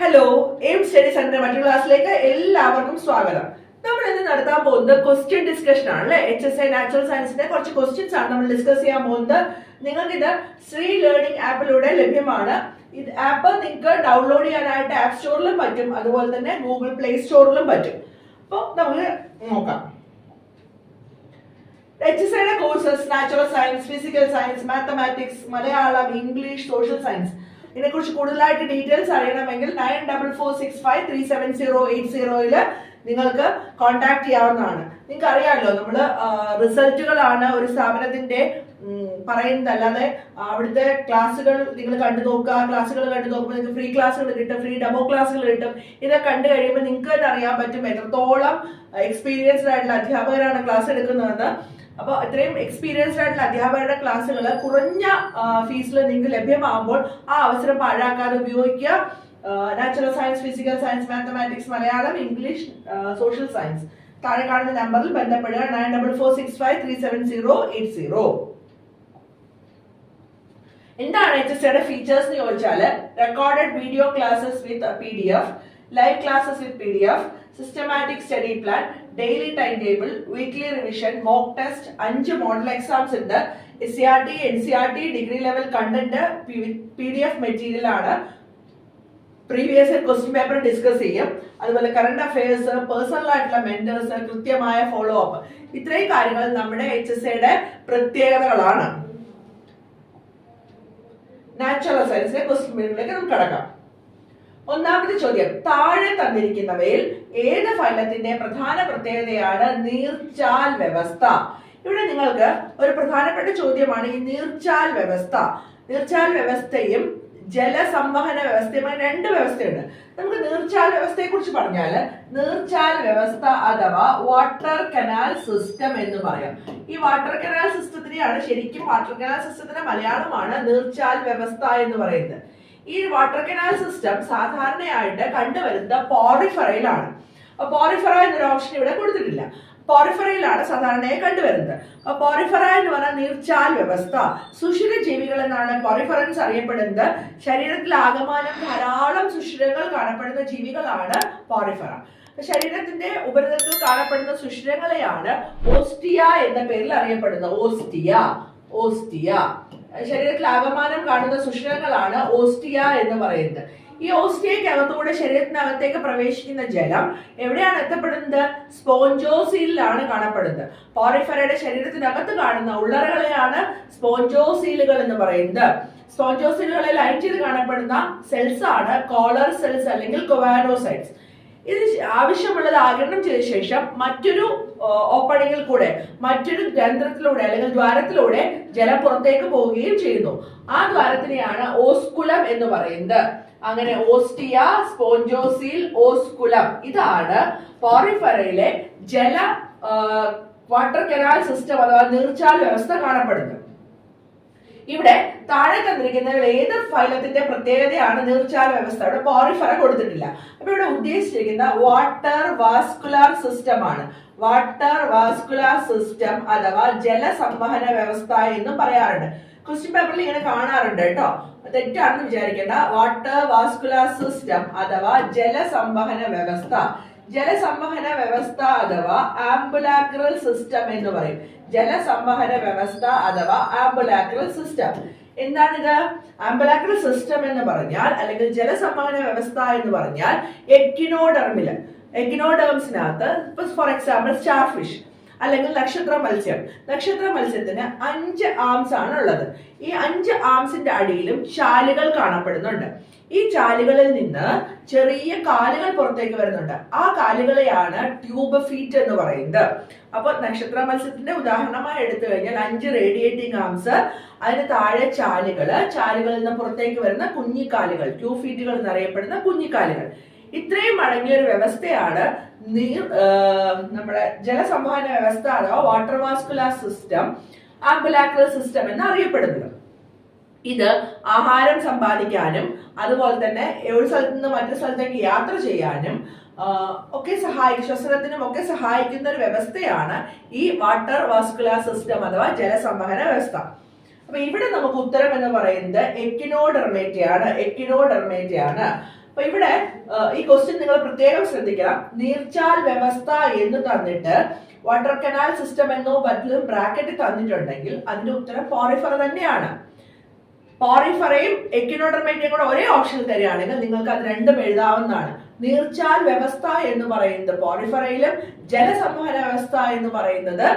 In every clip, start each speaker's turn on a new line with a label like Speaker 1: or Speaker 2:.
Speaker 1: Hello aim study centre മറ്റു ക്ലാസ്സിലേക്ക് എല്ലാവർക്കും സ്വാഗതം. നമ്മൾ ഇന്ന് നടത്താൻ പോകുന്നത് ക്വസ്റ്റ്യൻ ഡിസ്കഷൻ ആണ് അല്ലെ? എച്ച് എസ് ഐ നാച്ചുറൽ സയൻസിന്റെ കുറച്ച് ക്വസ്റ്റ്യൻസ് ആണ് നമ്മൾ ഡിസ്കസ് ചെയ്യാൻ പോകുന്നത്. നിങ്ങൾക്ക് ഇത് ശ്രീ ലേണിംഗ് ആപ്പിലൂടെ ലഭ്യമാണ്. ഇത് ആപ്പ് നിങ്ങൾക്ക് ഡൗൺലോഡ് ചെയ്യാനായിട്ട് ആപ്പ് സ്റ്റോറിലും പറ്റും അതുപോലെ തന്നെ ഗൂഗിൾ പ്ലേ സ്റ്റോറിലും പറ്റും. അപ്പോൾ നമുക്ക് നോക്കാം. എച്ച് എസ് ഐയുടെ courses natural science physical science mathematics Malayalam English social science ഇതിനെക്കുറിച്ച് കൂടുതലായിട്ട് ഡീറ്റെയിൽസ് അറിയണമെങ്കിൽ nine double four six five three seven zero eight സീറോയിൽ നിങ്ങൾക്ക് കോൺടാക്ട് ചെയ്യാവുന്നതാണ്. നിങ്ങൾക്ക് അറിയാമല്ലോ നമ്മൾ റിസൾട്ടുകളാണ് ഒരു സ്ഥാപനത്തിന്റെ പറയുന്നത്. അല്ലാതെ അവിടുത്തെ ക്ലാസ്സുകൾ നിങ്ങൾ കണ്ടു നോക്കുക. ക്ലാസ്സുകൾ കണ്ടു നോക്കുമ്പോൾ നിങ്ങൾക്ക് ഫ്രീ ക്ലാസ്സുകൾ കിട്ടും ഫ്രീ ഡെമോ ക്ലാസ്സുകൾ കിട്ടും. ഇതൊക്കെ കണ്ടു കഴിയുമ്പോൾ നിങ്ങൾക്ക് തന്നെ അറിയാൻ പറ്റും എത്രത്തോളം എക്സ്പീരിയൻസ്ഡ് ആയിട്ടുള്ള അധ്യാപകരാണ് ക്ലാസ് എടുക്കുന്നതെന്ന്. അപ്പോൾ ഇത്രയും എക്സ്പീരിയൻസ്ഡ് ആയിട്ടുള്ള അധ്യാപകരുടെ ക്ലാസ്സുകൾ കുറഞ്ഞ ഫീസിൽ നിങ്ങൾക്ക് ലഭ്യമാകുമ്പോൾ ആ അവസരം പാഴാക്കാതെ ഉപയോഗിക്കുക. Natural science physical science mathematics Malayalam English social science താഴെ കാണുന്ന നമ്പറിൽ ബന്ധപ്പെടുക. Nine double four six five three seven zero eight zero എന്താണ് എച്ച് എസ് ഫീച്ചേഴ്സ് എന്ന് ചോദിച്ചാൽ recorded video classes with P D F P D F systematic study plan daily time table weekly revision mock test അഞ്ച് model exams ഉണ്ട്. S C R T N C R T degree level content P D F material ആണ് previous question paper discuss ചെയ്യും. അതുപോലെ current affairs personal ആയിട്ടുള്ള mentors കൃത്യമായ follow up ഇത്രയും കാര്യങ്ങൾ നമ്മുടെ എച്ച് എസ് എയുടെ പ്രത്യേകതകളാണ്. നാച്ചുറൽ സയൻസിലെ ക്വസ്റ്റ്യൻ പേപ്പറിലേക്ക് നമുക്ക് കടക്കാം. ഒന്നാമത്തെ ചോദ്യം. താഴെ തന്നിരിക്കുന്നവയിൽ ഏത് ഫലത്തിന്റെ പ്രധാന പ്രത്യേകതയാണ് നീർച്ചാൽ വ്യവസ്ഥ? ഇവിടെ നിങ്ങൾക്ക് ഒരു പ്രധാനപ്പെട്ട ചോദ്യമാണ് ഈ നീർച്ചാൽ വ്യവസ്ഥ. നീർച്ചാൽ വ്യവസ്ഥയും ജലസംവഹന വ്യവസ്ഥയുമായി രണ്ട് വ്യവസ്ഥയുണ്ട്. നമുക്ക് നീർച്ചാൽ വ്യവസ്ഥയെ കുറിച്ച് പറഞ്ഞാൽ നീർച്ചാൽ വ്യവസ്ഥ അഥവാ വാട്ടർ കനാൽ സിസ്റ്റം എന്ന് പറയാം. ഈ വാട്ടർ കനാൽ സിസ്റ്റത്തിനെയാണ് ശരിക്കും വാട്ടർ കനാൽ സിസ്റ്റത്തിന്റെ മലയാളമാണ് നീർച്ചാൽ വ്യവസ്ഥ എന്ന് പറയുന്നത്. ഈ വാട്ടർ കനാൽ സിസ്റ്റം സാധാരണയായിട്ട് കണ്ടുവരുന്നത് പോറിഫറയിലാണ് പോറിഫറ എന്നൊരു ഓപ്ഷൻ ഇവിടെ കൊടുത്തിട്ടില്ല. പോറിഫറയിലാണ് സാധാരണയായി കണ്ടുവരുന്നത്. അപ്പൊ പോറിഫറ എന്ന് പറഞ്ഞാൽ നീർച്ചാൽ വ്യവസ്ഥ. സുഷിര ജീവികൾ എന്നാണ് പോറിഫറൻസ് അറിയപ്പെടുന്നത്. ശരീരത്തിൽ ആകമാനം ധാരാളം സുഷിരങ്ങൾ കാണപ്പെടുന്ന ജീവികളാണ് പോറിഫറ ശരീരത്തിന്റെ ഉപരിതലത്തിൽ കാണപ്പെടുന്ന സുഷിരങ്ങളെയാണ് ഓസ്റ്റിയ എന്ന പേരിൽ അറിയപ്പെടുന്നത്. Ostia ostia. ശരീരത്തിൽ ആകമാനം കാണുന്ന സുഷിരങ്ങളാണ് ഓസ്റ്റിയ എന്ന് പറയുന്നത്. ഈ ഓസ്റ്റിയക്കകത്തൂടെ ശരീരത്തിനകത്തേക്ക് പ്രവേശിക്കുന്ന ജലം എവിടെയാണ് എത്തപ്പെടുന്നത്? സ്പോഞ്ചോസീലിലാണ് കാണപ്പെടുന്നത്. പോറിഫറയുടെ ശരീരത്തിനകത്ത് കാണുന്ന ഉള്ളറകളെയാണ് സ്പോഞ്ചോസീലുകൾ എന്ന് പറയുന്നത്. സ്പോഞ്ചോസീലുകളെ ലൈറ്റ് ചെയ്ത് കാണപ്പെടുന്ന സെൽസ് ആണ് കോളർ സെൽസ് അല്ലെങ്കിൽ കൊവാനോസൈറ്റ്സ്. ഇത് ആവശ്യമുള്ളത് ആഗിരണം ചെയ്ത ശേഷം മറ്റൊരു ഓപ്പണിങ്ങിൽ കൂടെ മറ്റൊരു ഗ്രന്ഥത്തിലൂടെ അല്ലെങ്കിൽ ദ്വാരത്തിലൂടെ ജലം പുറത്തേക്ക് പോവുകയും ചെയ്യുന്നു. ആ ദ്വാരത്തിനെയാണ് ഓസ്കുലം എന്ന് പറയുന്നത്. അങ്ങനെ ഓസ്റ്റിയ സ്പോഞ്ചോസിൽ ഓസ്കുലം. ഇതാണ് പോറിഫറയിലെ ജല വാട്ടർ കനാൽ സിസ്റ്റം അഥവാ നീർച്ചാൽ വ്യവസ്ഥ കാണപ്പെടുന്നത്. ഇവിടെ താഴെ തന്നിരിക്കുന്ന ഏത് ഫൈലത്തിന്റെ പ്രത്യേകതയാണ് നീർച്ചാൽ വ്യവസ്ഥ. ഇവിടെ പോറിഫറ കൊടുത്തിട്ടില്ല. അപ്പൊ ഇവിടെ ഉദ്ദേശിച്ചിരിക്കുന്ന വാട്ടർ വാസ്കുലാർ സിസ്റ്റം ആണ്. വാട്ടർ വാസ്കുലാർ സിസ്റ്റം അഥവാ ജലസംവഹന വ്യവസ്ഥ എന്ന് പറയാറുണ്ട്. ക്വസ്റ്റ്യൻ പേപ്പറിൽ ഇങ്ങനെ കാണാറുണ്ട് കേട്ടോ. തെറ്റാണെന്ന് വിചാരിക്കേണ്ട. വാട്ടർ വാസ്കുലാർ സിസ്റ്റം അഥവാ ജലസംവഹന വ്യവസ്ഥ. ജലസംവഹന വ്യവസ്ഥ അഥവാ ആംബുലാക്രൽ സിസ്റ്റം എന്ന് പറയും. ജലസംവഹന വ്യവസ്ഥ അഥവാ ആംബുലാക്രൽ സിസ്റ്റം. എന്താണിത്? ആംബുലാക്രൽ സിസ്റ്റം എന്ന് പറഞ്ഞാൽ അല്ലെങ്കിൽ ജലസംവഹന വ്യവസ്ഥ എന്ന് പറഞ്ഞാൽ എക്കിനോഡർമിൽ എക്കിനോഡേംസിനകത്ത് ഫോർ എക്സാമ്പിൾ സ്റ്റാർ ഫിഷ് അല്ലെങ്കിൽ നക്ഷത്ര മത്സ്യം നക്ഷത്ര മത്സ്യത്തിന് അഞ്ച് ആംസ് ആണ് ഉള്ളത് ഈ അഞ്ച് ആംസിന്റെ അടിയിലും ചാലുകൾ കാണപ്പെടുന്നുണ്ട്. ഈ ചാലുകളിൽ നിന്ന് ചെറിയ കാലുകൾ പുറത്തേക്ക് വരുന്നുണ്ട്. ആ കാലുകളെയാണ് ട്യൂബ് ഫീറ്റ് എന്ന് പറയുന്നത്. അപ്പൊ നക്ഷത്ര മത്സ്യത്തിന്റെ ഉദാഹരണമായി എടുത്തു കഴിഞ്ഞാൽ അഞ്ച് റേഡിയേറ്റിംഗ് ആംസ് അതിന് താഴെ ചാലുകൾ ചാലുകളിൽ നിന്ന് പുറത്തേക്ക് വരുന്ന കുഞ്ഞിക്കാലുകൾ ട്യൂബ് ഫീറ്റുകൾ എന്നറിയപ്പെടുന്ന കുഞ്ഞിക്കാലുകൾ. ഇത്രയും അടങ്ങിയ ഒരു വ്യവസ്ഥയാണ് നീർ നമ്മുടെ ജലസംവഹന വ്യവസ്ഥ അഥവാ water vascular system ambulacral system എന്ന് അറിയപ്പെടുന്നത് ഇത് ആഹാരം സമ്പാദിക്കാനും അതുപോലെ തന്നെ ഒരു സ്ഥലത്ത് നിന്ന് മറ്റൊരു സ്ഥലത്തേക്ക് യാത്ര ചെയ്യാനും ഒക്കെ സഹായിക്കും ശ്വസനത്തിനും ഒക്കെ സഹായിക്കുന്ന ഒരു വ്യവസ്ഥയാണ് ഈ വാട്ടർ വാസ്കുലാർ സിസ്റ്റം അഥവാ ജലസംവഹന വ്യവസ്ഥ. അപ്പൊ ഇവിടെ നമുക്ക് ഉത്തരം എന്ന് പറയുന്നത് എക്കിനോഡെർമേറ്റയാണ് എക്കിനോഡെർമേറ്റയാണ് അപ്പൊ ഇവിടെ ഈ ക്വസ്റ്റ്യൻ നിങ്ങൾ പ്രത്യേകം ശ്രദ്ധിക്കണം. നീർച്ചാൽ വ്യവസ്ഥ എന്ന് തന്നിട്ട് വാട്ടർ കനാൽ സിസ്റ്റം എന്നോ ബറ്റിലും ബ്രാക്കറ്റ് തന്നിട്ടുണ്ടെങ്കിൽ അതിന്റെ ഉത്തരം പോറിഫർ തന്നെയാണ്. പോറിഫറയും എക്കിനോഡർമേറ്റയും കൂടെ ഒരേ ഓപ്ഷൻ തരികയാണെങ്കിൽ നിങ്ങൾക്ക് അത് രണ്ടും എഴുതാവുന്നതാണ്. നീർച്ചാൽ വ്യവസ്ഥ എന്ന് പറയുന്നത് പോറിഫറയിലും ജലസംവഹന വ്യവസ്ഥ എന്ന് പറയുന്നത്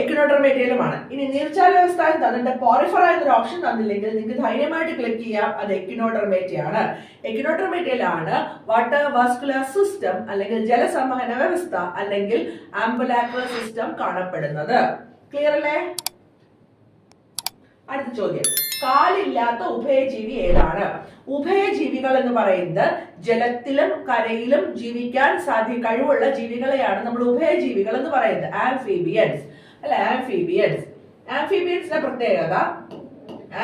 Speaker 1: എക്കിനോഡർമേറ്റയിലുമാണ് ഇനി നീർച്ചാൽ വ്യവസ്ഥ തന്നിട്ട് പോറിഫറ എന്നൊരു ഓപ്ഷൻ തന്നില്ലെങ്കിൽ നിങ്ങൾക്ക് ധൈര്യമായിട്ട് ക്ലിക്ക് ചെയ്യാം. അത് എക്കിനോഡർമേറ്റയാണ് എക്കിനോഡർമേറ്റയിലാണ് വാട്ടർ വാസ്കുലർ സിസ്റ്റം അല്ലെങ്കിൽ ജലസംവഹന വ്യവസ്ഥ അല്ലെങ്കിൽ ആംബുലാക്കുലർ സിസ്റ്റം കാണപ്പെടുന്നത്. ക്ലിയർ അല്ലേ? അടുത്ത ചോദ്യം. കാലില്ലാത്ത ഉഭയജീവി ഏതാണ്? ഉഭയജീവികൾ എന്ന് പറയുന്നത് ജലത്തിലും കരയിലും ജീവിക്കാൻ സാധ്യ കഴിവുള്ള ജീവികളെയാണ് നമ്മൾ ഉഭയജീവികൾ എന്ന് പറയുന്നത്. ആംഫീബിയൻസ് അല്ലെ? ആംഫീബിയൻസ് ആംഫീബിയൻസിന്റെ പ്രത്യേകത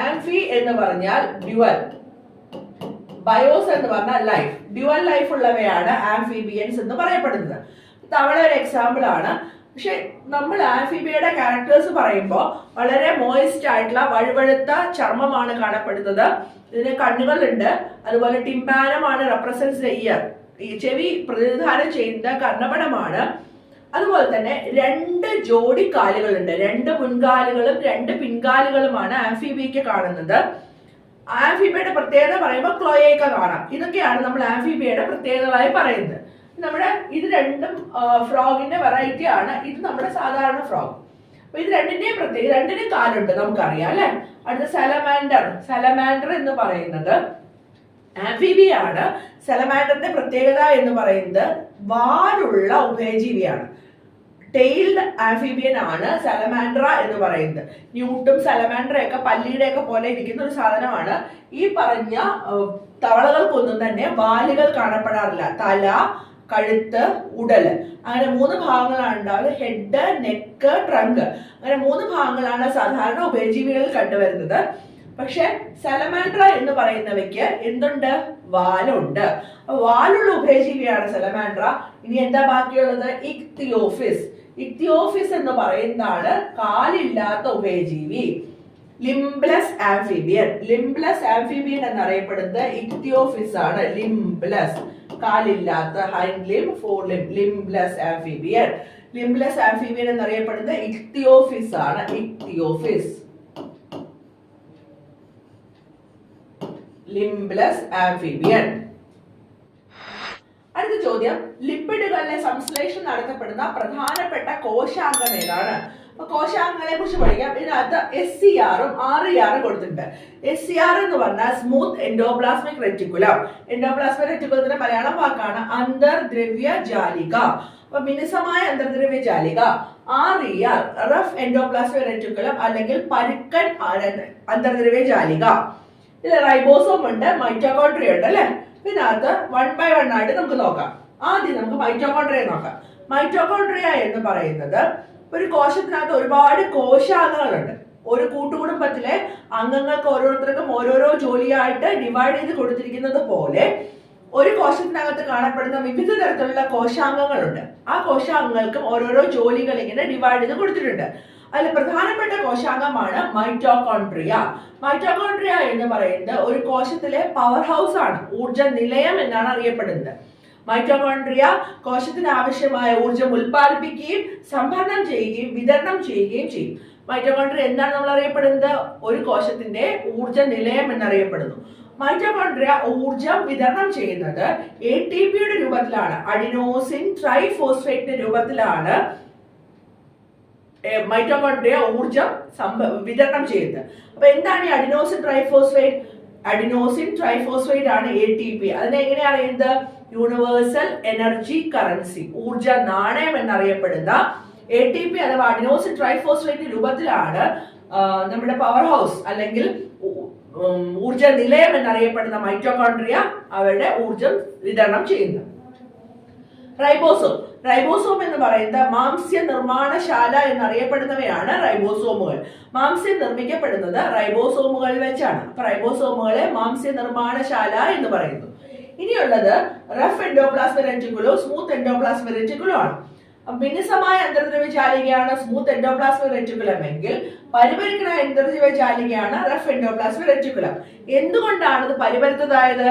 Speaker 1: ആംഫി എന്ന് പറഞ്ഞാൽ ഡ്യുവൽ ബയോസ് എന്ന് പറഞ്ഞാൽ ലൈഫ് ഡ്യുവൽ ലൈഫ് ഉള്ളവയാണ് ആംഫീബിയൻസ് എന്ന് പറയപ്പെടുന്നത്. തവള ഒരു എക്സാമ്പിൾ ആണ്. പക്ഷെ നമ്മൾ ആംഫിബിയയുടെ ക്യാരക്ടേഴ്സ് പറയുമ്പോൾ വളരെ മോയിസ്റ്റ് ആയിട്ടുള്ള വഴുവഴുത്ത ചർമ്മമാണ് കാണപ്പെടുന്നത്. ഇതിന് കണ്ണുകളുണ്ട്. അതുപോലെ ടിംബാനമാണ് റെപ്രസെന്റ് ചെയ്യുക ഈ ചെവി പ്രതിനിധാനം ചെയ്യുന്ന കർണപടമാണ്. അതുപോലെ തന്നെ രണ്ട് ജോഡി കാലുകളുണ്ട്. രണ്ട് മുൻകാലുകളും രണ്ട് പിൻകാലുകളുമാണ് ആംഫിബിയയ്ക്ക് കാണുന്നത്. ആംഫിബിയുടെ പ്രത്യേകത പറയുമ്പോൾ ക്ലോയേക്ക കാണാം. ഇതൊക്കെയാണ് നമ്മൾ ആംഫിബിയയുടെ പ്രത്യേകതകളായി പറയുന്നത്. നമ്മുടെ ഇത് രണ്ടും ഫ്രോഗിന്റെ വെറൈറ്റി ആണ്. ഇത് നമ്മുടെ സാധാരണ ഫ്രോഗ്. അപ്പൊ ഇത് രണ്ടിന്റെയും പ്രത്യേകത രണ്ടിനും കാലുണ്ട് നമുക്കറിയാം അല്ലെ? അടുത്ത സലമാൻഡർ സലമാൻഡർ എന്ന് പറയുന്നത് ആംഫിബിയാണ്. സലമാൻഡറിന്റെ പ്രത്യേകത എന്ന് പറയുന്നത് വാലുള്ള ഉഭയജീവിയാണ് ടെയിൽഡ് ആംഫിബിയൻ ആണ് സലമാൻഡ്ര എന്ന് പറയുന്നത്. ന്യൂട്ടും സലമാൻഡ്രയൊക്കെ പല്ലിയുടെയൊക്കെ പോലെ ഇരിക്കുന്ന ഒരു സാധനമാണ്. ഈ പറഞ്ഞ തവളകൾക്കൊന്നും തന്നെ വാലുകൾ കാണപ്പെടാറില്ല. തല കഴുത്ത് ഉടൽ. അങ്ങനെ മൂന്ന് ഭാഗങ്ങളാണ് ഉണ്ടാവുക. ഹെഡ് നെക്ക് ട്രങ്ക് അങ്ങനെ മൂന്ന് ഭാഗങ്ങളാണ് സാധാരണ ഉഭയജീവികളിൽ കണ്ടുവരുന്നത്. പക്ഷെ സലമാൻഡ്ര എന്ന് പറയുന്നവയ്ക്ക് എന്തുണ്ട്? വാലുണ്ട്. വാലുള്ള ഉഭയജീവിയാണ് സലമാൻഡ്ര ഇനി എന്താ ബാക്കിയുള്ളത്? ഇക്തിയോഫിസ് ഇക്തിയോഫിസ് എന്ന് പറയുന്നതാണ് കാലില്ലാത്ത ഉഭയജീവി ലിംബ്ലസ് ആംഫിബിയൻ. ലിംബ്ലസ് ആംഫിബിയൻ എന്നറിയപ്പെടുന്നത് ഇക്തിയോഫിസ് ആണ്. Limbless. കാലില്ലാത്ത hind limb fore limb limbless amphibian limbless amphibian എന്നറിയപ്പെടുന്നത് ഇക്തിയോഫിസ് ആണ്. ഇക്തിയോഫിസ് ലിംബ്ലസ് ആംഫിബിയൻ അടുത്ത ചോദ്യം. ലിപ്പിഡുകളിലെ സംശ്ലേഷണം നടത്തപ്പെടുന്ന പ്രധാനപ്പെട്ട കോശാംഗം ഏതാണ്? കോശാംഗങ്ങളെ കുറിച്ച് പഠിക്കാം. ഇതിനകത്ത് എസ് സി ആറും ആർ ഇ ആറും കൊടുത്തിട്ടുണ്ട്. എസ് സി ആർ എന്ന് പറഞ്ഞാൽ സ്മൂത്ത് എൻഡോപ്ലാസ്മിക് റെറ്റിക്കുലം എൻഡോപ്ലാസ്മിക് റെറ്റിക്കുലത്തിന്റെ മലയാളം വാക്കാണ് അന്തർദ്രവ്യ ജാലിക. അപ്പൊ മിനുസമായ അന്തർദ്രവ്യ ജാലിക R E R rough endoplasmic reticulum അല്ലെങ്കിൽ പരുക്കൻ അന്തർദ്രവ്യ ജാലിക. ഇതിൽ റൈബോസോം ഉണ്ട് മൈറ്റോകോൺട്രിയ ഉണ്ട് അല്ലെ? ഇതിനകത്ത് വൺ ബൈ വൺ ആയിട്ട് നമുക്ക് നോക്കാം. ആദ്യം നമുക്ക് മൈറ്റോകോൺഡ്രിയ നോക്കാം. മൈറ്റോകോൺട്രിയ എന്ന് പറയുന്നത് ഒരു കോശത്തിനകത്ത് ഒരുപാട് കോശാംഗങ്ങളുണ്ട്. ഒരു കൂട്ടുകുടുംബത്തിലെ അംഗങ്ങൾക്ക് ഓരോരുത്തർക്കും ഓരോരോ ജോലിയായിട്ട് ഡിവൈഡ് ചെയ്ത് കൊടുത്തിരിക്കുന്നത് പോലെ ഒരു കോശത്തിനകത്ത് കാണപ്പെടുന്ന വിവിധ തരത്തിലുള്ള കോശാംഗങ്ങളുണ്ട്. ആ കോശാംഗങ്ങൾക്കും ഓരോരോ ജോലികൾ ഇങ്ങനെ ഡിവൈഡ് ചെയ്ത് കൊടുത്തിട്ടുണ്ട്. അതിൽ പ്രധാനപ്പെട്ട കോശാംഗമാണ് മൈറ്റോകോൺട്രിയ മൈറ്റോകോൺട്രിയ എന്ന് പറയുന്നത് ഒരു കോശത്തിലെ പവർ ഹൗസ് ആണ്. ഊർജ നിലയം എന്നാണ് അറിയപ്പെടുന്നത്. മൈറ്റോകോൺട്രിയ കോശത്തിന് ആവശ്യമായ ഊർജം ഉൽപ്പാദിപ്പിക്കുകയും സംഭരണം ചെയ്യുകയും വിതരണം ചെയ്യുകയും ചെയ്യും. മൈറ്റോകോൺഡ്രിയ എന്താണ് നമ്മൾ അറിയപ്പെടുന്നത്? ഒരു കോശത്തിന്റെ ഊർജ നിലയം എന്നറിയപ്പെടുന്നു. മൈറ്റോകോൺഡ്രിയ ഊർജം വിതരണം ചെയ്യുന്നത് എ ടി പിയുടെ രൂപത്തിലാണ്. അഡിനോസിൻ ട്രൈഫോസ്ഫേറ്റിന്റെ രൂപത്തിലാണ് മൈറ്റോകോൺഡ്രിയ ഊർജം വിതരണം ചെയ്യുന്നത്. അപ്പൊ എന്താണ് ഈ അഡിനോസിൻ ട്രൈഫോസ്ഫേറ്റ്? അഡിനോസിൻ ട്രൈഫോസ്ഫേറ്റ് ആണ് എ ടി പി അതിനെ എങ്ങനെയാണ് അറിയുന്നത്? യൂണിവേഴ്സൽ എനർജി കറൻസി ഊർജ നാണയം എന്നറിയപ്പെടുന്ന എ ടി പി അഥവാ അഡിനോസിൻ ട്രൈഫോസ്ഫേറ്റ് രൂപത്തിലാണ് നമ്മുടെ പവർ ഹൗസ് അല്ലെങ്കിൽ ഊർജ നിലയം എന്നറിയപ്പെടുന്ന മൈറ്റോകോൺട്രിയ അവരുടെ ഊർജം വിതരണം ചെയ്യുന്നത്. റൈബോസോം റൈബോസോം എന്ന് പറയുന്നത് മാംസ്യ നിർമ്മാണശാല എന്നറിയപ്പെടുന്നവയാണ് റൈബോസോമുകൾ മാംസ്യം നിർമ്മിക്കപ്പെടുന്നത് റൈബോസോമുകളിൽ വെച്ചാണ്. അപ്പൊ റൈബോസോമുകളെ മാംസ്യ നിർമ്മാണശാല എന്ന് പറയുന്നു. ഇനിയുള്ളത് rough എൻഡോപ്ലാസ്മ reticulo smooth endoplasmic reticulum ആണ്. ഭിന്നസമായ അന്തർദ്രവ്യ ജാലികയാണ് സ്മൂത്ത് എൻഡോപ്ലാസ്മ റെറ്റിക്കുലം എങ്കിൽ പരിപരിക്കണ അന്തർദ്രവ്യചാലികയാണ് റഫ് എൻഡോപ്ലാസ്മ റെറ്റിക്കുലം എന്തുകൊണ്ടാണ് ഇത് പരിപരുത്തതായത്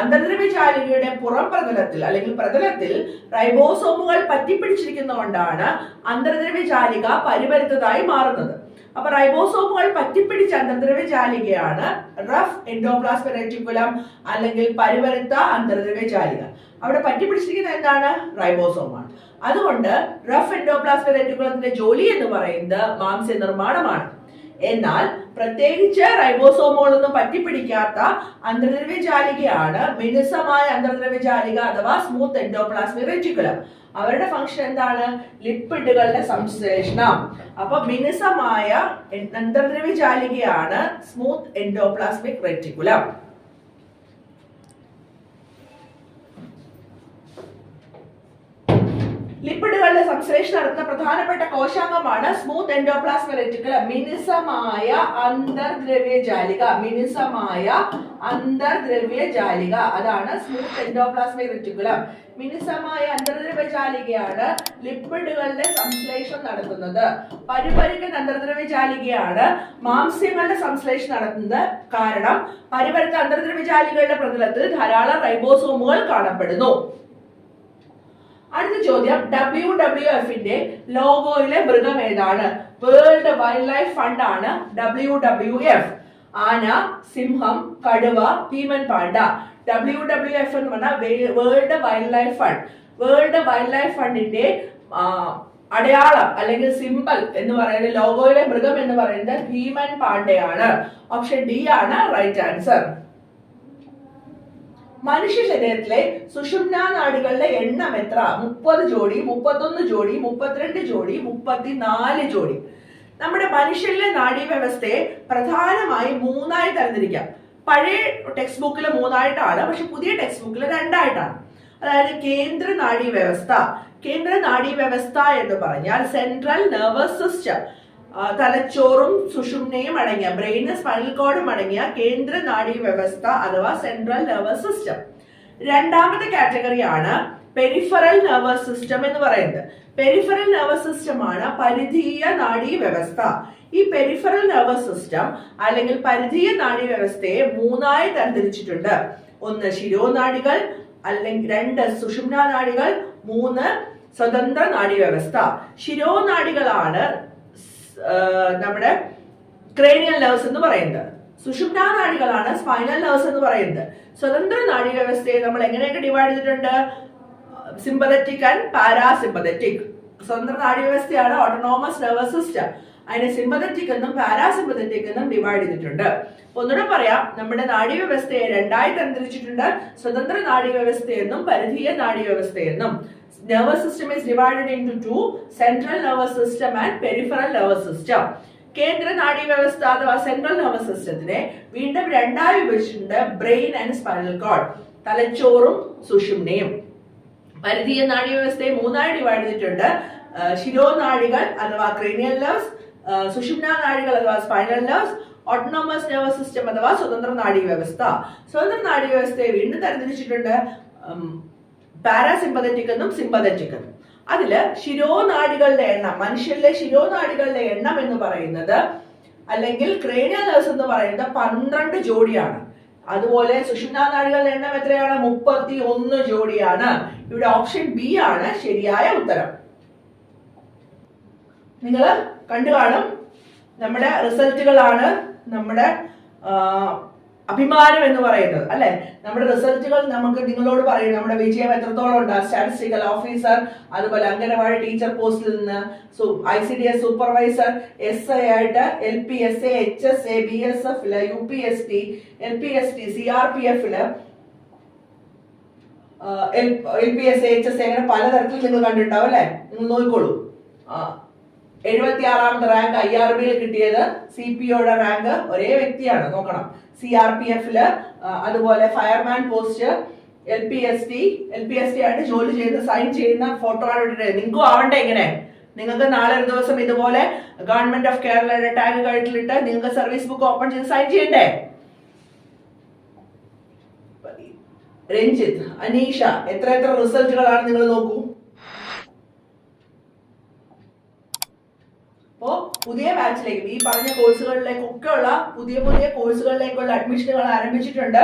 Speaker 1: അന്തർദ്രവ്യചാലികയുടെ പുറം പ്രതലത്തിൽ അല്ലെങ്കിൽ പ്രതലത്തിൽ റൈബോസോമുകൾ പറ്റിപ്പിടിച്ചിരിക്കുന്നതുകൊണ്ടാണ് അന്തർദ്രവ്യചാലിക പരിപരുത്തതായി മാറുന്നത്. അപ്പൊ റൈബോസോമുകൾ പറ്റിപ്പിടിച്ച അന്തർദ്രവ്യജാലികയാണ് റഫ് എൻഡോപ്ലാസ്മ റെറ്റിക്കുലം അല്ലെങ്കിൽ പരിവരുത്ത അന്തർദ്രവ്യജാലിക. അവിടെ പറ്റിപ്പിടിച്ചിരിക്കുന്നത് എന്താണ്? റൈബോസോമാണ്. അതുകൊണ്ട് റഫ് എൻഡോപ്ലാസ്മ റെറ്റിക്കുലത്തിന്റെ ജോലി എന്ന് പറയുന്നത് മാംസ്യ നിർമ്മാണമാണ് എന്നാൽ പ്രത്യേകിച്ച് റൈബോസോമുകളൊന്നും പറ്റിപ്പിടിക്കാത്ത അന്തർദ്രവ്യജാലികയാണ് മിനുസമായ അന്തർദ്രവ്യജാലിക അഥവാ സ്മൂത്ത് എൻഡോപ്ലാസ്മിക് റെറ്റിക്കുലം അവരുടെ ഫംഗ്ഷൻ എന്താണ്? ലിപ്പിഡുകളുടെ സംശ്ലേഷണം. അപ്പൊ മിനുസമായ അന്തർദ്രവ്യജാലികയാണ് സ്മൂത്ത് എൻഡോപ്ലാസ്മിക് റെറ്റിക്കുലം ലിപ്പിഡുകളുടെ സംശ്ലേഷണം നടത്തുന്ന പ്രധാനപ്പെട്ട കോശാംഗമാണ് സ്മൂത്ത് എൻഡോപ്ലാസ്മ റെറ്റിക്കുലം മിനുസമായ അന്തർദ്രവ്യജാലിക. മിനുസമായ അന്തർദ്രവ്യജാലിക. അതാണ് സ്മൂത്ത് എൻഡോപ്ലാസ്മിക് റെറ്റിക്കുലം മിനുസമായ അന്തർദ്രവ്യജാലികയാണ് ലിപ്പിഡുകളുടെ സംശ്ലേഷണം നടത്തുന്നത്. പരിപരിക്കൻ അന്തർദ്രവ്യജാലികയാണ് മാംസ്യങ്ങളുടെ സംശ്ലേഷണം നടത്തുന്നത്. കാരണം പരിപരിക്ക അന്തർദ്രവ്യജാലികളുടെ പ്രതലത്തിൽ ധാരാളം റൈബോസോമുകൾ കാണപ്പെടുന്നു. അടുത്ത ചോദ്യം ഡബ്ല്യു ഡബ്ല്യു എഫിന്റെ ലോഗോയിലെ മൃഗം ഏതാണ്? വേൾഡ് വൈൽഡ് ലൈഫ് ഫണ്ട് ആണ് ഡബ്ല്യു ഡബ്ല്യു എഫ് ആന സിംഹം കടുവ ഭീമൻ പാണ്ട. ഡബ്ല്യു ഡബ്ല്യു എഫ് എന്ന് പറഞ്ഞാൽ World Wildlife Fund World Wildlife ഫണ്ടിന്റെ അടയാളം അല്ലെങ്കിൽ സിമ്പൽ എന്ന് പറയുന്നത് ലോഗോയിലെ മൃഗം എന്ന് പറയുന്നത് ഭീമൻ പാണ്ഡയാണ് ഓപ്ഷൻ ഡി ആണ് റൈറ്റ് ആൻസർ മനുഷ്യ ശരീരത്തിലെ സുഷുമ്നാ നാടുകളുടെ എണ്ണം എത്ര? മുപ്പത് ജോഡി മുപ്പത്തൊന്ന് ജോഡി മുപ്പത്തിരണ്ട് ജോഡി മുപ്പത്തിനാല് ജോഡി നമ്മുടെ മനുഷ്യരിലെ നാഡീവ്യവസ്ഥയെ പ്രധാനമായി മൂന്നായി തരംതിരിക്കാം. പഴയ ടെക്സ്റ്റ് ബുക്കിൽ മൂന്നായിട്ടാണ് പക്ഷെ പുതിയ ടെക്സ്റ്റ് ബുക്കിൽ രണ്ടായിട്ടാണ്. അതായത് കേന്ദ്ര നാഡീവ്യവസ്ഥ. കേന്ദ്ര നാഡീവ്യവസ്ഥ എന്ന് പറഞ്ഞാൽ സെൻട്രൽ നെർവസ് സിസ്റ്റം തലച്ചോറും സുഷുമ്നയും അടങ്ങിയ ബ്രെയിന് സ്പൈനൽ കോഡും അടങ്ങിയ കേന്ദ്ര നാഡീ വ്യവസ്ഥ അഥവാ സെൻട്രൽ നെർവസ് സിസ്റ്റം. രണ്ടാമത്തെ കാറ്റഗറിയാണ് പെരിഫറൽ നെർവസ് സിസ്റ്റം എന്ന് പറയുന്നത്. പെരിഫറൽ നെർവസ് സിസ്റ്റം ആണ് പരിധീയ നാഡീ വ്യവസ്ഥ. ഈ പെരിഫറൽ നെർവസ് സിസ്റ്റം അല്ലെങ്കിൽ പരിധീയ നാഡീ വ്യവസ്ഥയെ മൂന്നായി തരംതിരിച്ചിട്ടുണ്ട്. ഒന്ന് ശിരോനാഡികൾ അല്ലെങ്കിൽ രണ്ട് സുഷുമ്ന നാഡികൾ മൂന്ന് സ്വതന്ത്ര നാഡീ വ്യവസ്ഥ. ശിരോനാഡികളാണ് നമ്മുടെ ക്രേനിയൽ നെർവ്സ് എന്ന് പറയുന്നത്. സുഷുപ്നാ നാഡികളാണ് സ്പൈനൽ നെർവ്സ് എന്ന് പറയുന്നത്. സ്വതന്ത്ര നാഡീ വ്യവസ്ഥയെ നമ്മൾ എങ്ങനെയൊക്കെ ഡിവൈഡ് ചെയ്തിട്ടുണ്ട്? സിമ്പതറ്റിക് ആൻഡ് പാരാസിമ്പതറ്റിക് സ്വതന്ത്ര നാഡീ വ്യവസ്ഥയാണ് ഓട്ടോണോമസ് നെർവസ് സിസ്റ്റം അതിനെ സിമ്പതറ്റിക് എന്നും പാരാസിമ്പതറ്റിക് എന്നും ഡിവൈഡ് ചെയ്തിട്ടുണ്ട്. ഒന്നുകൂടെ പറയാം നമ്മുടെ നാഡീവ്യവസ്ഥയെ രണ്ടായി തരംതിരിച്ചിട്ടുണ്ട് സ്വതന്ത്ര നാഡീവ്യവസ്ഥയെന്നും പരിധീയ നാഡീവ്യവസ്ഥയെന്നും. Nervous system is divided into two central nervous system and peripheral nervous system. കേന്ദ്ര നാഡീ വ്യവസ്ഥ അഥവാ സെൻട്രൽ നെർവസ് സിസ്റ്റത്തിനെ വീണ്ടും രണ്ടായി വിഭജിച്ചിട്ടുണ്ട് ബ്രെയിൻ ആൻഡ് സ്പൈനൽ കോഡ് തലച്ചോറും സുഷുമ്നയും. പരിധീയ നാഡീ വ്യവസ്ഥയെ മൂന്നായി ഡിവൈഡ് ചെയ്തിട്ടുണ്ട്. ശിരോനാഡികൾ അഥവാ ക്രീനിയൽ നെർവ്സ് സുഷുമ്ന നാഡികൾ അഥവാ spinal nerves autonomous nervous system അഥവാ സ്വതന്ത്ര നാഡീ വ്യവസ്ഥ. സ്വതന്ത്ര നാഡീ വ്യവസ്ഥയെ വീണ്ടും തരംതിരിച്ചിട്ടുണ്ട് പാരാസിമ്പതറ്റിക് എന്നും സിമ്പതറ്റിക് എന്നും. അതിൽ ശിരോനാടികളുടെ എണ്ണം മനുഷ്യരിലെ ശിരോനാടികളുടെ എണ്ണം എന്ന് പറയുന്നത് അല്ലെങ്കിൽ ക്രേനിയൽ നെർവ്സ് എന്ന് പറയുന്നത് പന്ത്രണ്ട് ജോഡിയാണ്. അതുപോലെ സുഷുമ്നാ നാടികളുടെ എണ്ണം എത്രയാണ്? മുപ്പത്തി ഒന്ന് ജോഡിയാണ്. ഇവിടെ ഓപ്ഷൻ ബി ആണ് ശരിയായ ഉത്തരം. നിങ്ങൾ കണ്ടു കാണും നമ്മുടെ റിസൾട്ടുകളാണ് നമ്മുടെ അഭിമാനം എന്ന് പറയുന്നത് അല്ലെ? നമ്മുടെ റിസൾട്ടുകൾ നമുക്ക് നിങ്ങളോട് പറയും നമ്മുടെ വിജയം എത്രത്തോളം ഉണ്ട്? സ്റ്റാറ്റിസ്റ്റിക്കൽ ഓഫീസർ അതുപോലെ അംഗനവാടി ടീച്ചർ പോസ്റ്റിൽ നിന്ന് I C D S supervisor S I ആയിട്ട് L P S A H S A B S എഫിൽ U P S T L P S T C R P എഫിൽ L P S H S A അങ്ങനെ പലതരത്തിൽ നിങ്ങൾ കണ്ടിട്ടുണ്ടാവും അല്ലെ? നിങ്ങൾ നോക്കിക്കോളൂ. എഴുപത്തി ആറാമത്തെ റാങ്ക് ഐ ആർ ബിയിൽ കിട്ടിയത് സി പി ഒയുടെ റാങ്ക് ഒരേ വ്യക്തിയാണ്. നോക്കണം. സി ആർ പി എഫിൽ അതുപോലെ fireman post L P S T L P S T ആയിട്ട് ജോലി ചെയ്ത് സൈൻ ചെയ്യുന്ന ഫോട്ടോ ആണ് ഇട്ടിട്ട് നിങ്ങൾക്കും ആവണ്ടേ ഇങ്ങനെ? നിങ്ങൾക്ക് നാളെ ഒരു ദിവസം ഇതുപോലെ ഗവൺമെന്റ് ഓഫ് കേരളയുടെ ടാഗ് കഴുത്തിലിട്ട് നിങ്ങൾക്ക് സർവീസ് ബുക്ക് ഓപ്പൺ ചെയ്ത് സൈൻ ചെയ്യണ്ടേ? രഞ്ജിത്ത് അനീഷ എത്ര എത്ര റിസൾട്ടുകളാണ് നിങ്ങൾ നോക്കൂ അപ്പോൾ പുതിയ ബാച്ചിലേക്കും ഈ പറഞ്ഞ കോഴ്സുകളിലേക്കൊക്കെ ഉള്ള പുതിയ പുതിയ കോഴ്സുകളിലേക്കുള്ള അഡ്മിഷനുകൾ ആരംഭിച്ചിട്ടുണ്ട്.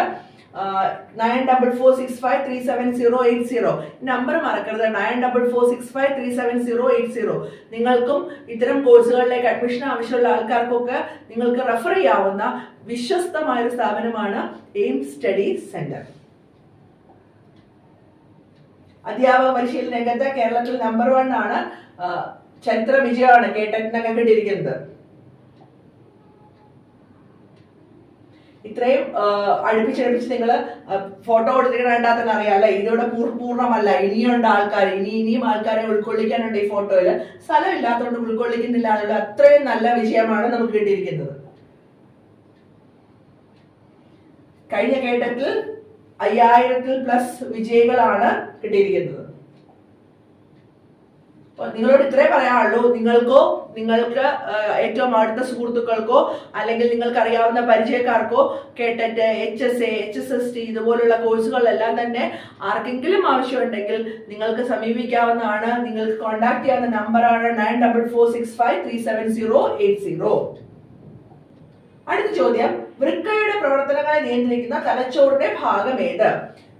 Speaker 1: Nine double four six five three seven zero eight zero number മറക്കരുത്. Nine double four six five three seven zero eight zero നിങ്ങൾക്കും ഇത്തരം കോഴ്സുകളിലേക്ക് അഡ്മിഷൻ ആവശ്യമുള്ള ആൾക്കാർക്കൊക്കെ നിങ്ങൾക്ക് റെഫർ ചെയ്യാവുന്ന വിശ്വസ്തമായ ഒരു സ്ഥാപനമാണ് എയിം സ്റ്റഡി സെന്റർ. അധ്യാപക പരിശീലന രംഗത്ത് കേരളത്തിൽ നമ്പർ വൺ ആണ്. ചരിത്ര വിജയമാണ് കേട്ടറ്റിനൊക്കെ കിട്ടിയിരിക്കുന്നത് ഇത്രയും അടുപ്പിച്ചടുപ്പിച്ച് നിങ്ങൾ ഫോട്ടോ കൊടുത്തിരിക്കണ കണ്ടാൽ തന്നെ അറിയാമല്ലേ ഇതിവിടെ പൂർ പൂർണമല്ല. ഇനിയുണ്ട് ആൾക്കാർ ഇനി ഇനിയും ആൾക്കാരെ ഉൾക്കൊള്ളിക്കാനുണ്ട് ഈ ഫോട്ടോയിൽ സ്ഥലമില്ലാത്തതുകൊണ്ട് ഉൾക്കൊള്ളിക്കുന്നില്ല എന്നുള്ള അത്രയും നല്ല വിജയമാണ് നമുക്ക് കിട്ടിയിരിക്കുന്നത്. കഴിഞ്ഞ കേട്ടത്തിൽ അയ്യായിരത്തിൽ പ്ലസ് വിജയികളാണ് കിട്ടിയിരിക്കുന്നത്. നിങ്ങളോട് ഇത്രേ പറയാനുള്ളൂ. നിങ്ങൾക്കോ നിങ്ങൾക്ക് ഏറ്റവും അടുത്ത സുഹൃത്തുക്കൾക്കോ അല്ലെങ്കിൽ നിങ്ങൾക്ക് അറിയാവുന്ന പരിചയക്കാർക്കോ കേട്ടിട്ട് H S A H S S T ഇതുപോലുള്ള കോഴ്സുകളെല്ലാം തന്നെ ആർക്കെങ്കിലും ആവശ്യമുണ്ടെങ്കിൽ നിങ്ങൾക്ക് സമീപിക്കാവുന്നതാണ്. നിങ്ങൾക്ക് കോൺടാക്ട് ചെയ്യാവുന്ന നമ്പറാണ് nine double four six five three seven zero eight zero. അടുത്ത ചോദ്യം വൃക്കയുടെ പ്രവർത്തനങ്ങളെ നിയന്ത്രിക്കുന്ന തലച്ചോറിന്റെ ഭാഗം ഏത്?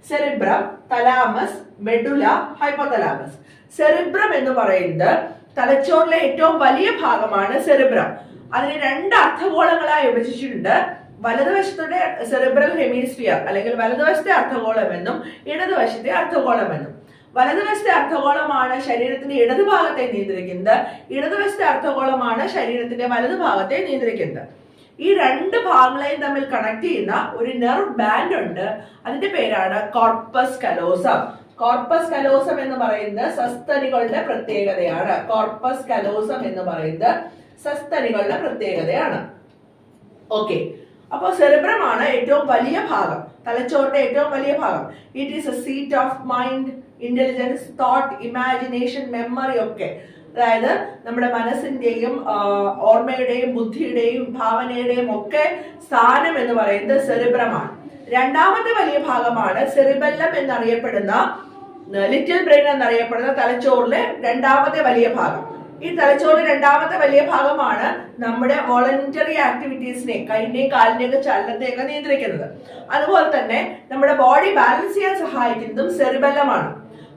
Speaker 1: Cerebrum thalamus medulla hypothalamus cerebrum എന്ന് പറയുന്നത് തലച്ചോറിലെ ഏറ്റവും വലിയ ഭാഗമാണ് സെറിബ്രം അതിനെ രണ്ട് അർത്ഥഗോളങ്ങളായി വിഭജിച്ചിട്ടുണ്ട്. വലതുവശത്തെ സെറിബ്രൽ ഹെമിസ്ഫിയർ അല്ലെങ്കിൽ വലതുവശത്തെ അർത്ഥഗോളം എന്നും ഇടതുവശത്തെ അർത്ഥഗോളം എന്നും വലതുവശത്തെ അർത്ഥഗോളമാണ് ശരീരത്തിന്റെ ഇടതുഭാഗത്തെ നിയന്ത്രിക്കുന്നത്. ഇടതുവശത്തെ അർത്ഥഗോളമാണ് ശരീരത്തിന്റെ വലതുഭാഗത്തെ നിയന്ത്രിക്കുന്നത്. ഈ രണ്ട് ഭാഗങ്ങളെയും തമ്മിൽ കണക്ട് ചെയ്യുന്ന ഒരു നെർവ് ബാൻഡ് ഉണ്ട്. അതിന്റെ പേരാണ് കോർപ്പസ് കലോസം കോർപ്പസ് കലോസം എന്ന് പറയുന്നത് സസ്തനികളുടെ പ്രത്യേകതയാണ്. കോർപ്പസ് കലോസം എന്ന് പറയുന്നത് സസ്തനികളുടെ പ്രത്യേകതയാണ്. ഓക്കെ അപ്പോൾ സെറിബ്രമാണ് ഏറ്റവും വലിയ ഭാഗം. തലച്ചോറിന്റെ ഏറ്റവും വലിയ ഭാഗം. It is a seat of mind intelligence thought imagination memory ഒക്കെ. അതായത് നമ്മുടെ മനസ്സിന്റെയും ഓർമ്മയുടെയും ബുദ്ധിയുടെയും ഭാവനയുടെയും ഒക്കെ സ്ഥാനം എന്ന് പറയുന്നത് സെറിബ്രമാണ്. രണ്ടാമത്തെ വലിയ ഭാഗമാണ് സെറിബെല്ലം എന്നറിയപ്പെടുന്ന ലിറ്റിൽ ബ്രെയിൻ എന്നറിയപ്പെടുന്ന തലച്ചോറിലെ രണ്ടാമത്തെ വലിയ ഭാഗം. ഈ തലച്ചോറിന് രണ്ടാമത്തെ വലിയ ഭാഗമാണ് നമ്മുടെ വോളണ്ടറി ആക്ടിവിറ്റീസിനെ കൈന്റെയും കാലിന്റെയും ഒക്കെ ചലനത്തെയൊക്കെ നിയന്ത്രിക്കുന്നത്. അതുപോലെ തന്നെ നമ്മുടെ ബോഡി ബാലൻസ് ചെയ്യാൻ സഹായിക്കുന്നതും സെറിബെല്ലമാണ്.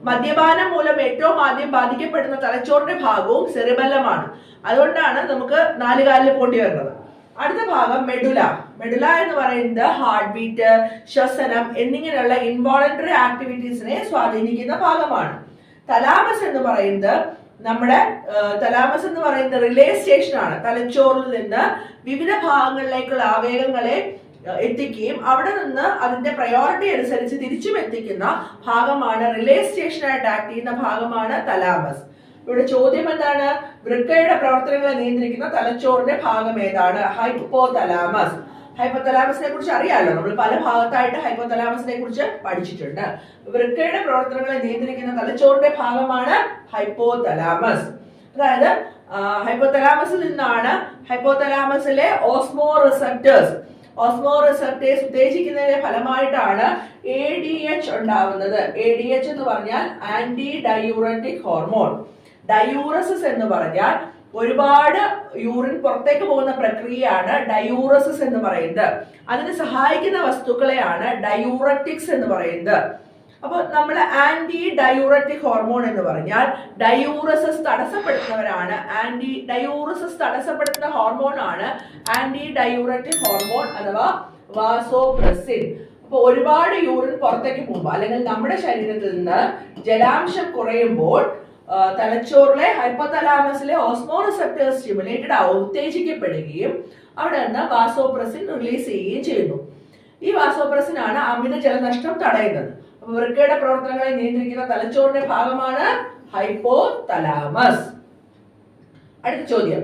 Speaker 1: മദ്യപാനം മൂലം ഏറ്റവും ആദ്യം ബാധിക്കപ്പെടുന്ന തലച്ചോറിന്റെ ഭാഗവും സെറിബല്ലമാണ്. അതുകൊണ്ടാണ് നമുക്ക് നാല് കാലിൽ പോണ്ടി വരുന്നത്. അടുത്ത ഭാഗം മെഡുല. മെഡുല എന്ന് പറയുന്നത് ഹാർട്ട് ബീറ്റ് ശ്വസനം എന്നിങ്ങനെയുള്ള ഇൻവോളണ്ടറി ആക്ടിവിറ്റീസിനെ സ്വാധീനിക്കുന്ന ഭാഗമാണ്. തലാമസ് എന്ന് പറയുന്നത് നമ്മുടെ തലാമസ് എന്ന് പറയുന്നത് റിലേ സ്റ്റേഷൻ ആണ്. തലച്ചോറിൽ നിന്ന് വിവിധ ഭാഗങ്ങളിലേക്കുള്ള ആവേഗങ്ങളെ എത്തിക്കുകയും അവിടെ നിന്ന് അതിന്റെ പ്രയോറിറ്റി അനുസരിച്ച് തിരിച്ചും എത്തിക്കുന്ന ഭാഗമാണ് റിലേ സ്റ്റേഷനായിട്ട് ആക്ട് ചെയ്യുന്ന ഭാഗമാണ് തലാമസ് ഇവിടെ ചോദ്യം എന്താണ്? വൃക്കയുടെ പ്രവർത്തനങ്ങളെ നിയന്ത്രിക്കുന്ന തലച്ചോറിന്റെ ഭാഗം ഏതാണ്? ഹൈപ്പോ തലാമസ് ഹൈപ്പോതലാമസിനെ കുറിച്ച് അറിയാലോ? നമ്മൾ പല ഭാഗത്തായിട്ട് ഹൈപ്പോതലാമസിനെ കുറിച്ച് പഠിച്ചിട്ടുണ്ട്. വൃക്കയുടെ പ്രവർത്തനങ്ങളെ നിയന്ത്രിക്കുന്ന തലച്ചോറിന്റെ ഭാഗമാണ് ഹൈപ്പോതലാമസ് അതായത് ഹൈപ്പോതലാമസിൽ നിന്നാണ് ഹൈപ്പോതലാമസിലെ ഓസ്മോ റിസപ്റ്റേഴ്സ് ഓസ്മോ റിസപ്റ്റേഴ്സ് ഉത്തേജിക്കുന്നതിന്റെ ഫലമായിട്ടാണ് എ ഡി എച്ച് ഉണ്ടാവുന്നത്. എ ഡി എച്ച് എന്ന് പറഞ്ഞാൽ ആന്റി ഡയൂററ്റിക് ഹോർമോൺ ഡയൂറസിസ് എന്ന് പറഞ്ഞാൽ ഒരുപാട് യൂറിൻ പുറത്തേക്ക് പോകുന്ന പ്രക്രിയയാണ് ഡയൂറസിസ് എന്ന് പറയുന്നത്. അതിന് സഹായിക്കുന്ന വസ്തുക്കളെയാണ് ഡയൂററ്റിക്സ് എന്ന് പറയുന്നത്. അപ്പൊ നമ്മൾ ആന്റി ഡയൂററ്റിക് ഹോർമോൺ എന്ന് പറഞ്ഞാൽ ഡയൂറസസ് തടസ്സപ്പെടുത്തുന്നവരാണ്. ആന്റി ഡയൂറസസ് തടസ്സപ്പെടുത്തുന്ന ഹോർമോൺ ആണ് ആന്റി ഡയൂററ്റിക് ഹോർമോൺ അഥവാ വാസോപ്രസിൻ അപ്പൊ ഒരുപാട് യൂറിൻ പുറത്തേക്ക് പോകുമ്പോൾ അല്ലെങ്കിൽ നമ്മുടെ ശരീരത്തിൽ നിന്ന് ജലാംശം കുറയുമ്പോൾ തലച്ചോറിലെ ഹൈപ്പതലാമസിലെ ഓസ്മോ സ്റ്റിമുലേറ്റഡ് ആവും ഉത്തേജിക്കപ്പെടുകയും അവിടെ നിന്ന് വാസോപ്രസിൻ റിലീസ് ചെയ്യുകയും ചെയ്യുന്നു. ഈ വാസോപ്രസിൻ ആണ് അമിത ജലനഷ്ടം തടയുന്നത്. വൃക്കയുടെ പ്രവർത്തനങ്ങളെ നിയന്ത്രിക്കുന്ന തലച്ചോറിന്റെ ഭാഗമാണ് ഹൈപ്പോ തലാമസ് അടുത്ത ചോദ്യം.